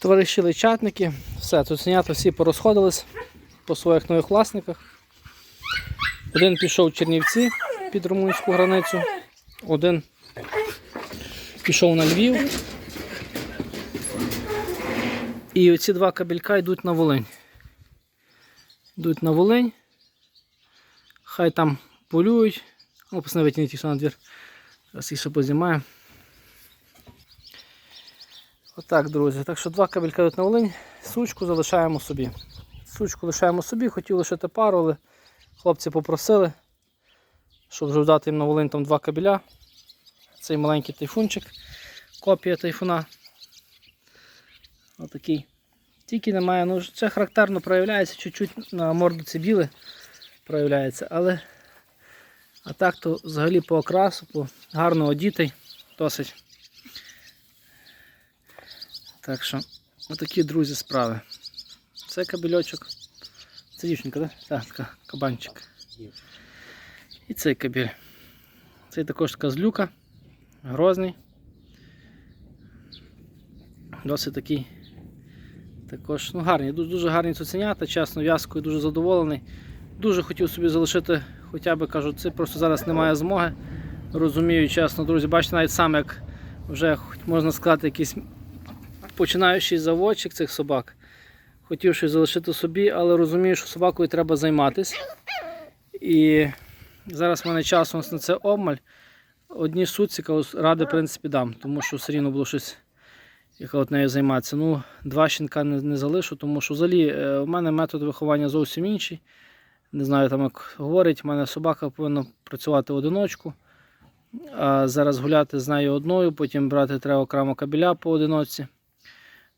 Товариші личатники, все, тут цуценята всі порозходились по своїх нових власниках. Один пішов в Чернівці під румунську границю, один пішов на Львів. І оці два кабелька йдуть на Волинь. Йдуть на Волинь. Хай там полюють. Ну, пацани витягніть їх на двір. Зараз їх ще познімаємо. Отак, друзі. Так що два кабелька на Волинь, сучку залишаємо собі. Сучку лишаємо собі, хотів лишити пару, але хлопці попросили, щоб вже дати їм на Волинь там два кабеля. Цей маленький тайфунчик, копія тайфуна. Отакий. Тільки немає, ну це характерно проявляється, чуть-чуть на мордоці біле проявляється, але а так то взагалі по окрасу, по гарно одітий, досить. Так що, отакі, друзі, справи. Це кабельочок. Це дівчинка, так? Так, така, кабанчик. І цей кабель. Цей також така злюка, грозний. Досить такий. Також ну, гарні, дуже, дуже гарні цуценята, чесно, в'язкою дуже задоволений. Дуже хотів собі залишити, хоча б кажу, це просто зараз немає змоги. Розумію, чесно, друзі, бачите, навіть сам як вже можна сказати, якийсь починаючий заводчик цих собак. Хотів щось залишити собі, але розумію, що собакою треба займатися. І зараз в мене часу на це обмаль. Одні суцика ради, в принципі, дам, тому що все рівно було щось, яка от нею займатися. Ну, два щенка не, не залишу, тому що взагалі е, в мене метод виховання зовсім інший. Не знаю, там як говорить, в мене собака повинна працювати в одиночку. А зараз гуляти з нею одною, потім брати треба окремо кабеля по одиночці.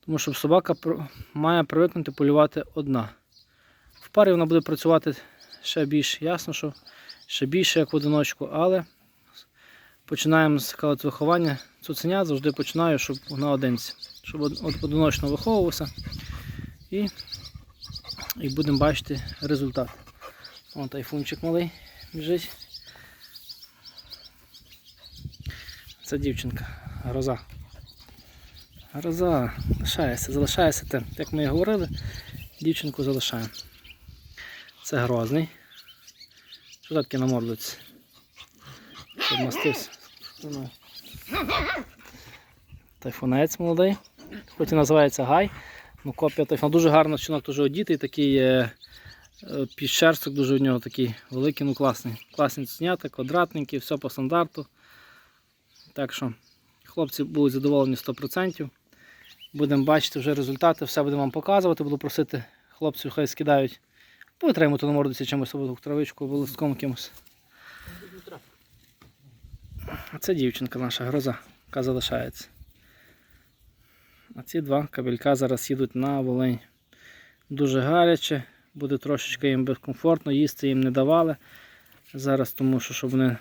Тому що собака має привикнути полювати одна. В парі вона буде працювати ще більш ясно, що ще більше, як в одиночку, але починаємо з виховання цуценят, завжди починаю, щоб наодинці. Щоб од- од- одиночно виховувався. І, і будемо бачити результат. Вон тайфунчик малий біжить. Це дівчинка, гроза. Гроза, лишається, залишається те. Як ми і говорили, дівчинку залишаємо. Це грозний. Що таке на мордоці? Підмастився. Тайфунець молодий. Хоч і називається гай. Ну, копія тайфуна. Дуже гарно щенок теж одітий, такий е, е, підшерсток дуже в нього такий великий, ну класний. Класні цінята, квадратненький, все по стандарту. Так що хлопці будуть задоволені 100%. Будемо бачити вже результати, все будемо вам показувати. Буду просити хлопців, хай скидають. Повитримати на мордоці чимось або травичку, або якимось. А це дівчинка наша гроза, яка залишається. А ці два кабелька зараз їдуть на Волинь. Дуже гаряче, буде трошечки їм безкомфортно, їсти їм не давали. Зараз тому що щоб вони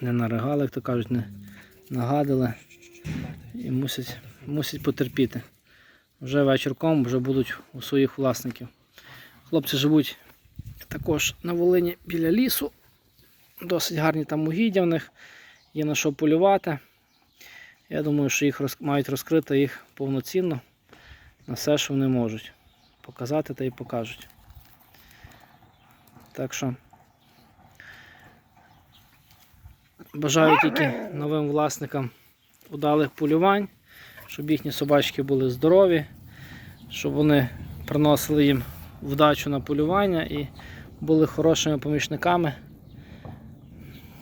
не наригали, як то кажуть, не нагадили і мусять, мусять потерпіти. Вже вечірком вже будуть у своїх власників. Хлопці живуть також на Волині біля лісу. Досить гарні там угіддя в них, є на що полювати. Я думаю, що їх роз... мають розкрити їх повноцінно на все, що вони можуть. Показати та й покажуть. Так що бажаю тільки новим власникам удалих полювань, щоб їхні собачки були здорові, щоб вони приносили їм вдачу на полювання і були хорошими помічниками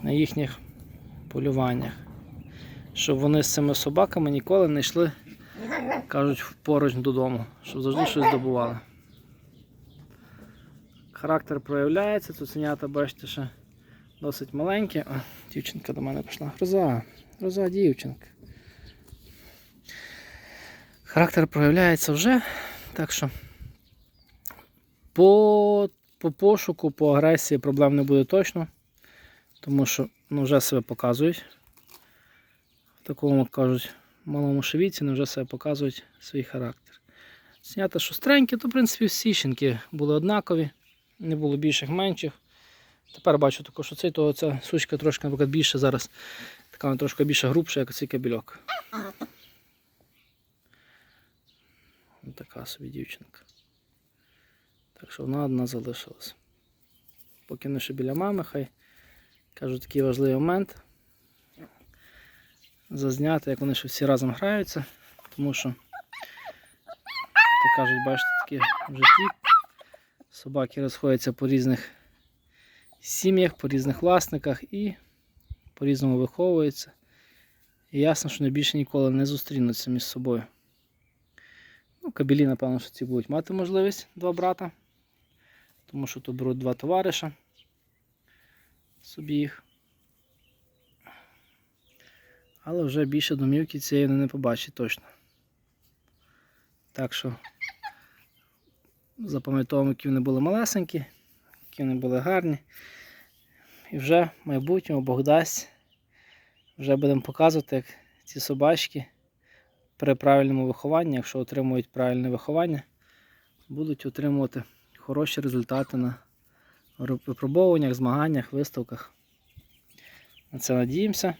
на їхніх полюваннях. Щоб вони з цими собаками ніколи не йшли, кажуть, поруч додому, щоб завжди щось здобували. Характер проявляється, цуценята, бачите, ще досить маленькі. О, дівчинка до мене пішла. Гроза, гроза дівчинка. Характер проявляється вже, так що по, по пошуку, по агресії проблем не буде точно, тому що ну, вже себе показують. В такому кажуть малому шевіці, вони вже себе показують свій характер. Снята шустренькі, то в принципі всі щенки були однакові, не було більших менших. Тепер бачу також, що цей, то ця сучка трошки наприклад, більше зараз, така вона трошки більше грубша, як цей кабельок. Така собі дівчинка. Так що вона одна залишилась. Поки не ще біля мами, хай кажу такий важливий момент. Зазняти, як вони ще всі разом граються, тому що, як кажуть, бачите, такі в житті собаки розходяться по різних сім'ях, по різних власниках і по-різному виховуються. І ясно, що вони більше ніколи не зустрінуться між собою. Ну, кабелі, напевно, що ці будуть мати можливість два брата, тому що тут беруть два товариша собі їх. Але вже більше домівки цієї не побачать точно. Так що запам'ятовуємо, які вони були малесенькі, які вони були гарні. І вже в майбутньому Бог дасть, вже будемо показувати, як ці собачки при правильному вихованні, якщо отримують правильне виховання, будуть отримувати хороші результати на випробовуваннях, змаганнях, виставках. На це надіємося.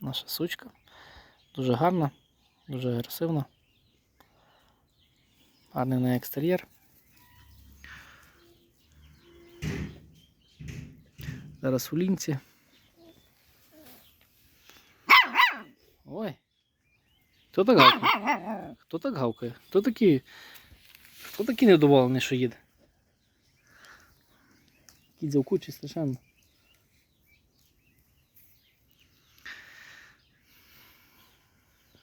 Наша сучка. Дуже гарна, дуже агресивна. Гарний на екстер'єр. Зараз у лінці. Ой. Хто так гавкає? Хто так гавкає? Хто такий? Хто такий недоволений, що їде? Кіт завкучий страшенно.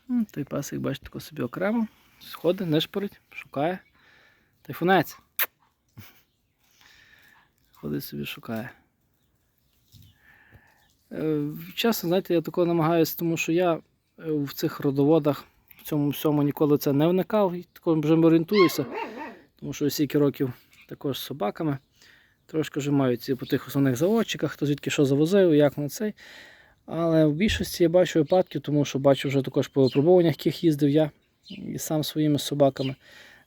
М, Той пасик, бачите, тако собі окремо. Сходить, не шпорить, шукає. Тайфунець. Ходить собі, шукає. Е, Чесно, знаєте, я такого намагаюся, тому що я е, в цих родоводах в цьому всьому ніколи це не вникав і також вже орієнтуюся, тому що стільки років також з собаками. Трошки вже маю ці по тих основних заводчиках, хто звідки що завозив, як на цей. Але в більшості я бачу випадків, тому що бачу вже також по випробуваннях, яких їздив я і сам своїми собаками.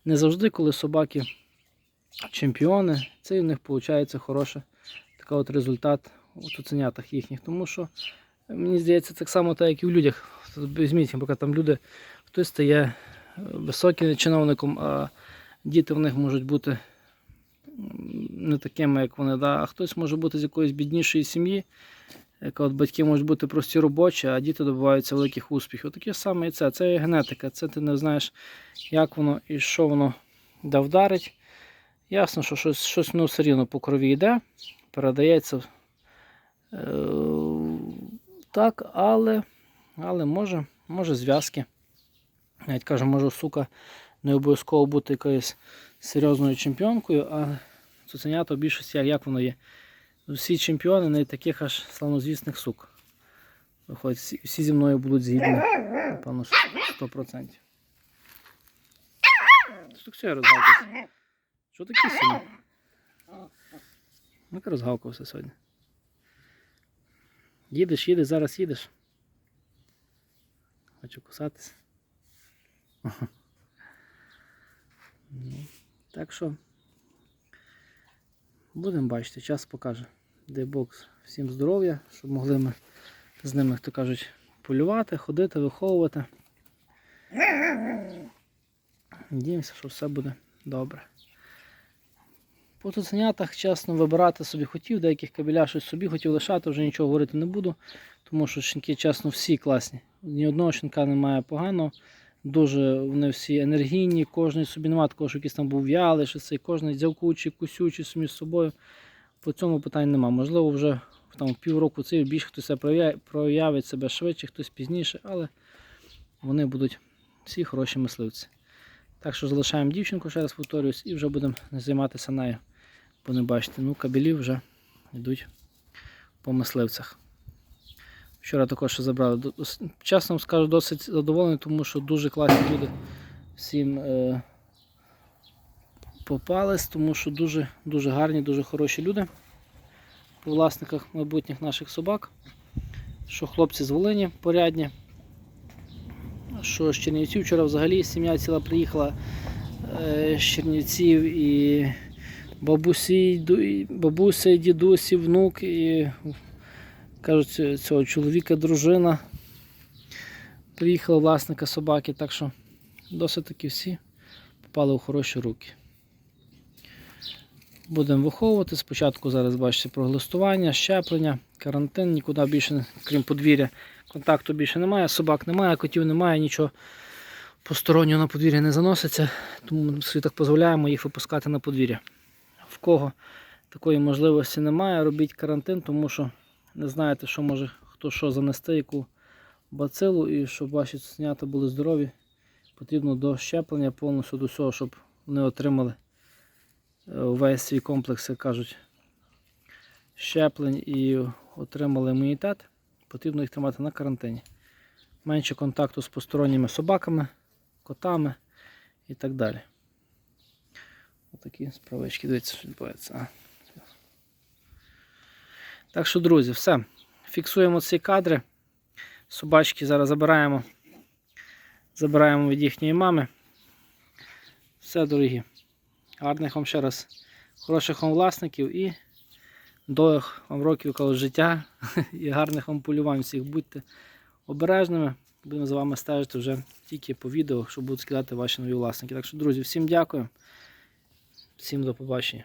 Не завжди, коли собаки чемпіони, це і в них виходить хороший такий от результат у цуценятах їхніх. Тому що мені здається, так само, так як і в людях. Візьміть, наприклад, там люди, хтось стає е, високим чиновником, а діти в них можуть бути не такими, як вони, да? а хтось може бути з якоїсь біднішої сім'ї, яка от батьки можуть бути прості робочі, а діти добиваються великих успіхів. Таке саме і це. Це є генетика. Це ти не знаєш, як воно і що воно де вдарить. Ясно, що щось, щось воно все рівно по крові йде, передається так, але, але може, може зв'язки. Навіть кажу, може сука не обов'язково бути якоюсь серйозною чемпіонкою, а цуценята в більшості, як- воно є. Всі чемпіони не таких аж славнозвісних сук. Виходить, всі, всі зі мною будуть згідні. Напевно, 100%. Що все розгавкався? Що таке сьогодні? Ну, розгавкався сьогодні. Їдеш, їдеш, зараз їдеш. Хочу кусатись. Ну, Так що будемо бачити, час покаже. Дай Бог всім здоров'я, щоб могли ми з ними, як то кажуть, полювати, ходити, виховувати. Надіємося, що все буде добре. По цуценятах, чесно, вибирати собі хотів, деяких кабеля щось собі хотів лишати, вже нічого говорити не буду, тому що щенки, чесно, всі класні. Ні одного щенка немає поганого. Дуже вони всі енергійні, кожен собі немає такого, що якийсь там був в'ялий, що цей, кожен дзявкучий, кусючий самі з собою. По цьому питань нема. Можливо, вже там, півроку цей більше хтось себе проявить себе швидше, хтось пізніше, але вони будуть всі хороші мисливці. Так що залишаємо дівчинку, ще раз повторюсь, і вже будемо займатися нею. Бо не бачите, ну кабелі вже йдуть по мисливцях. Вчора також забрали. Чесно скажу, досить задоволений, тому що дуже класні люди всім е, попались, тому що дуже, дуже гарні, дуже хороші люди по власниках майбутніх наших собак. Що хлопці з Волині порядні. Що з Чернівців вчора взагалі сім'я ціла приїхала е, з Чернівців і бабусі, бабуся, і дідусь, і внук, і Кажуть, цього чоловіка дружина. Приїхала власника собаки, так що досить таки всі попали у хороші руки. Будемо виховувати. Спочатку зараз бачите проглистування, щеплення, карантин, нікуди більше, крім подвір'я, контакту більше немає, собак немає, котів немає, нічого постороннього на подвір'я не заноситься, тому ми собі так дозволяємо їх випускати на подвір'я. Кого такої можливості немає, робіть карантин, тому що не знаєте, що може хто що занести, яку бацилу, і щоб ваші цуценята були здорові, потрібно до щеплення повністю до всього, щоб вони отримали е, весь свій комплекс, як кажуть, щеплень і отримали імунітет, потрібно їх тримати на карантині. Менше контакту з посторонніми собаками, котами і так далі. Отакі справички, дивіться, що відбувається. Так що, друзі, все. Фіксуємо ці кадри. Собачки зараз забираємо. Забираємо від їхньої мами. Все, дорогі. Гарних вам ще раз хороших вам власників і довгих вам років коло життя і гарних вам полювань всіх. Будьте обережними. Будемо за вами стежити вже тільки по відео, що будуть скидати ваші нові власники. Так що, друзі, всім дякую. Всім до побачення.